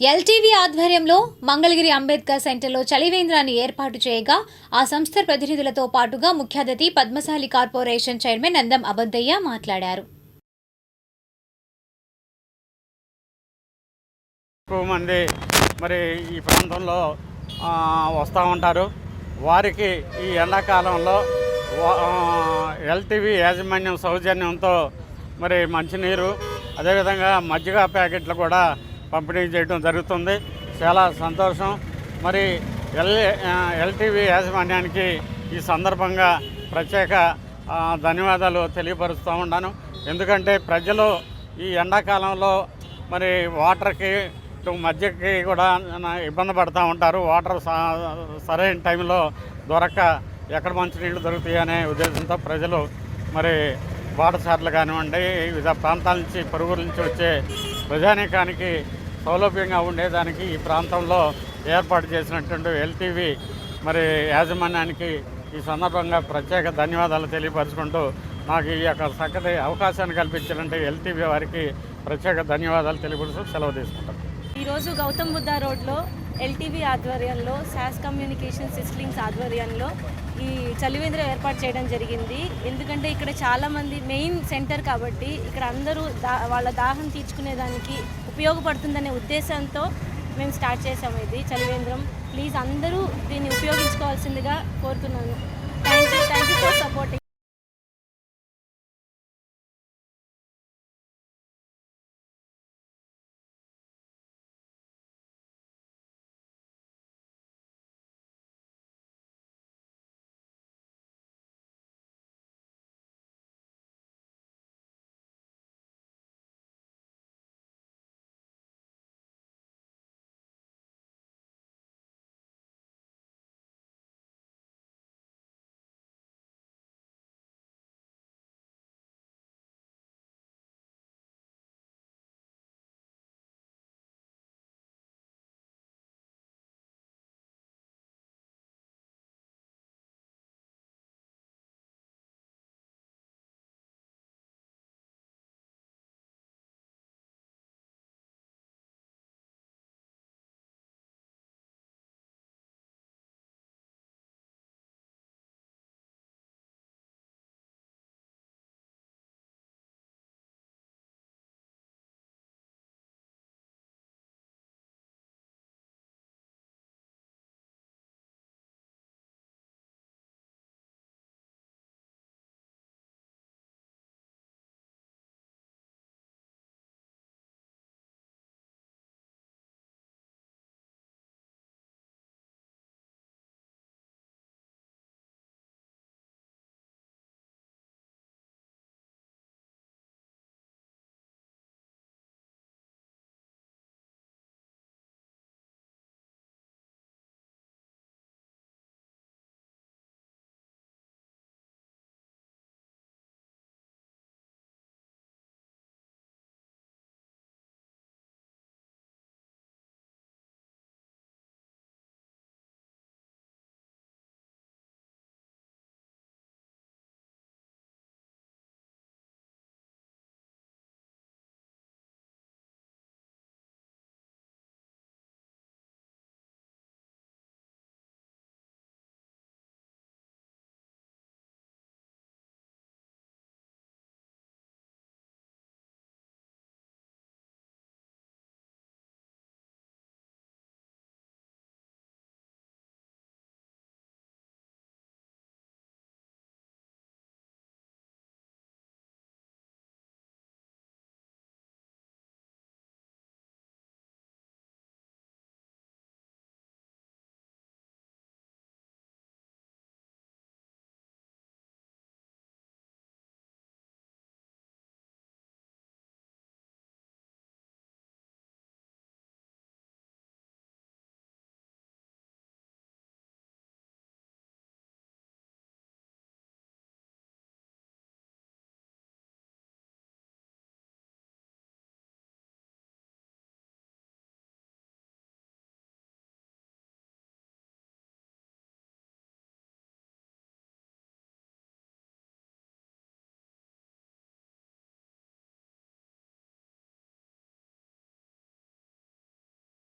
LTV ఆధ్వర్యంలో మంగళగిరి అంబేద్కర్ సెంటర్లో చలివేంద్రాన్ని ఏర్పాటు చేయగా ఆ సంస్థ ప్రతినిధులతో పాటుగా ముఖ్య అతిథి పద్మశాలి కార్పొరేషన్ చైర్మన్ నందం అబద్దయ్య మాట్లాడారు. ఎక్కువ మంది మరి ఈ ప్రాంతంలో వస్తూ ఉంటారు. వారికి ఈ ఎండాకాలంలో ఎల్టీవీ యాజమాన్యం సౌజన్యంతో మరి మంచినీరు అదేవిధంగా మజ్జిగ ప్యాకెట్లు కూడా పంపిణీ చేయడం జరుగుతుంది. చాలా సంతోషం. మరి ఎల్ ఎల్టీవీ యాజమాన్యానికి ఈ సందర్భంగా ప్రత్యేక ధన్యవాదాలు తెలియపరుస్తూ ఉన్నాను. ఎందుకంటే ప్రజలు ఈ ఎండాకాలంలో మరి వాటర్కి మధ్యకి కూడా ఇబ్బంది పడుతూ ఉంటారు. వాటర్ సరైన టైంలో దొరక్క ఎక్కడ మంచినీళ్ళు దొరుకుతాయి అనే ఉద్దేశంతో ప్రజలు మరి బాటసార్లు కానివ్వండి వివిధ ప్రాంతాల నుంచి పరుగుల నుంచి వచ్చే ప్రజానీకానికి సౌలభ్యంగా ఉండేదానికి ఈ ప్రాంతంలో ఏర్పాటు చేసినటువంటి ఎల్టీవీ మరి యాజమాన్యానికి ఈ సందర్భంగా ప్రత్యేక ధన్యవాదాలు తెలియపరుచుకుంటూ నాకు ఈ యొక్క చక్కటి అవకాశాన్ని కల్పించినట్టు ఎల్టీవీ వారికి ప్రత్యేక ధన్యవాదాలు తెలియపరుస్తూ సెలవు తీసుకుంటాను ఈరోజు గౌతమ్ బుద్ధ రోడ్లో ఎల్టీవీ ఆధ్వర్యంలో శాస్ కమ్యూనికేషన్ సిస్లింగ్స్ ఆధ్వర్యంలో ఈ చలివేంద్ర ఏర్పాటు చేయడం జరిగింది. ఎందుకంటే ఇక్కడ చాలామంది మెయిన్ సెంటర్ కాబట్టి ఇక్కడ అందరూ దా వాళ్ళ దాహం తీర్చుకునేదానికి ఉపయోగపడుతుందనే ఉద్దేశంతో మేము స్టార్ట్ చేసాము ఇది చలివేంద్రం. ప్లీజ్ అందరూ దీన్ని ఉపయోగించుకోవాల్సిందిగా కోరుతున్నాను. Thank you thank you for supporting.